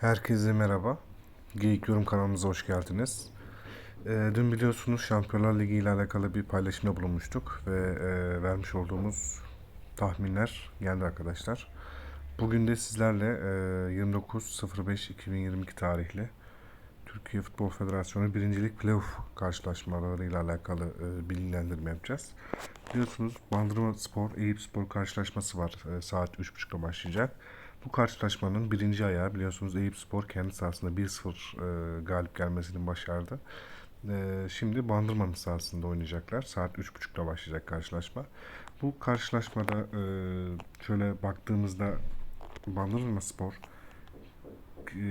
Herkese merhaba. Geyik Yorum kanalımıza hoş geldiniz. Ee, dün biliyorsunuz Şampiyonlar Ligi ile alakalı bir paylaşımda bulunmuştuk ve e, vermiş olduğumuz tahminler geldi arkadaşlar. Bugün de sizlerle e, 29.05.2022 tarihli Türkiye Futbol Federasyonu birincilik playoff karşılaşmaları ile alakalı e, bilgilendirme yapacağız. Biliyorsunuz Bandırma Spor, Eyüp Spor karşılaşması var. E, saat 3.30'da başlayacak. Bu karşılaşmanın birinci ayağı biliyorsunuz Eyüp Spor kendi sahasında 1-0 e, galip gelmesini başardı. E, şimdi Bandırma'nın sahasında oynayacaklar. Saat 3.30'da başlayacak karşılaşma. Bu karşılaşmada e, şöyle baktığımızda Bandırma Spor e,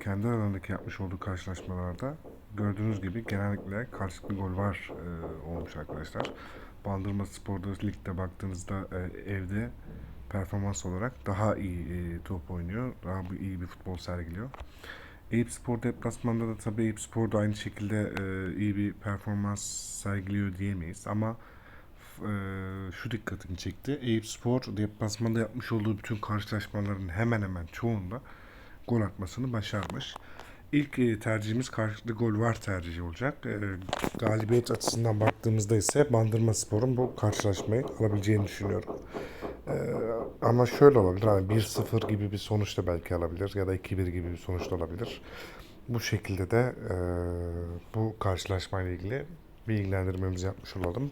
kendi aralarındaki yapmış olduğu karşılaşmalarda gördüğünüz gibi genellikle karşılıklı gol var e, olmuş arkadaşlar. Bandırma Spor'da ligde baktığınızda e, evde performans olarak daha iyi e, top oynuyor. Daha iyi bir futbol sergiliyor. Eyüp Spor deplasmanda da tabii Eyüp Spor da aynı şekilde e, iyi bir performans sergiliyor diyemeyiz ama e, şu dikkatimi çekti. Eyüp Spor deplasmanda yapmış olduğu bütün karşılaşmaların hemen hemen çoğunda gol atmasını başarmış. İlk e, tercihimiz karşılıklı gol var tercihi olacak. E, galibiyet açısından baktığımızda ise Bandırma Spor'un bu karşılaşmayı alabileceğini düşünüyorum. E, ama şöyle olabilir. Hani 1-0 gibi bir sonuç da belki alabilir ya da 2-1 gibi bir sonuç da alabilir. Bu şekilde de e, bu karşılaşmayla ilgili bilgilendirmemizi yapmış olalım.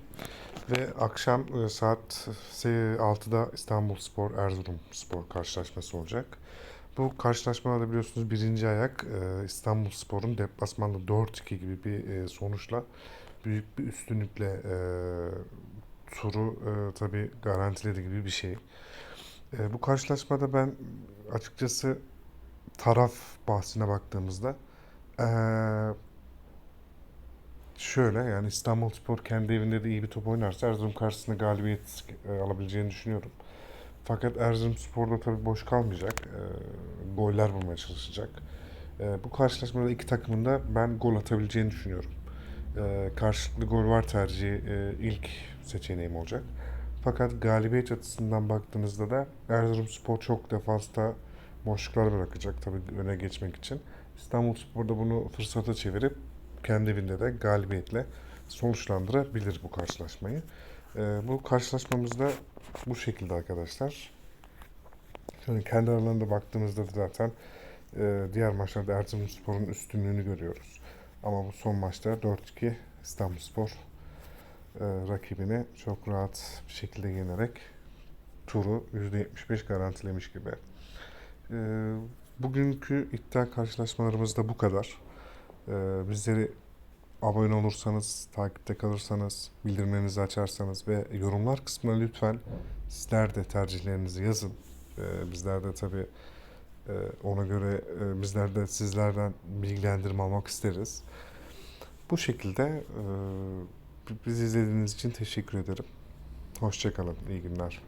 Ve akşam e, saat 6'da İstanbul Spor Erzurum Spor karşılaşması olacak. Bu karşılaşmada biliyorsunuz birinci ayak e, İstanbul Spor'un deplasmanda 4-2 gibi bir e, sonuçla büyük bir üstünlükle e, turu e, tabii garantiledi gibi bir şey. E, bu karşılaşmada ben açıkçası taraf bahsine baktığımızda e, şöyle yani İstanbul Spor kendi evinde de iyi bir top oynarsa Erzurum karşısında galibiyet e, alabileceğini düşünüyorum. Fakat Erzurumspor'da tabii boş kalmayacak. E, goller bulmaya çalışacak. E, bu karşılaşmada iki takımın da ben gol atabileceğini düşünüyorum. E, karşılıklı gol var tercihi e, ilk seçeneğim olacak. Fakat galibiyet açısından baktığınızda da Erzurumspor çok defansta boşluklar bırakacak tabii öne geçmek için. İstanbulspor da bunu fırsata çevirip kendi evinde de galibiyetle sonuçlandırabilir bu karşılaşmayı. E, bu karşılaşmamızda bu şekilde arkadaşlar. Şöyle kendi aralarında baktığımızda da zaten e, diğer maçlarda Erzurumspor'un üstünlüğünü görüyoruz. Ama bu son maçta 4-2 İstanbulspor e, rakibini çok rahat bir şekilde yenerek turu %75 garantilemiş gibi. E, bugünkü iddia karşılaşmalarımız da bu kadar. E, bizleri abone olursanız, takipte kalırsanız, bildirimlerinizi açarsanız ve yorumlar kısmına lütfen sizler de tercihlerinizi yazın. Ee, bizler de tabii e, ona göre e, bizler de sizlerden bilgilendirme almak isteriz. Bu şekilde e, bizi izlediğiniz için teşekkür ederim. Hoşçakalın, iyi günler.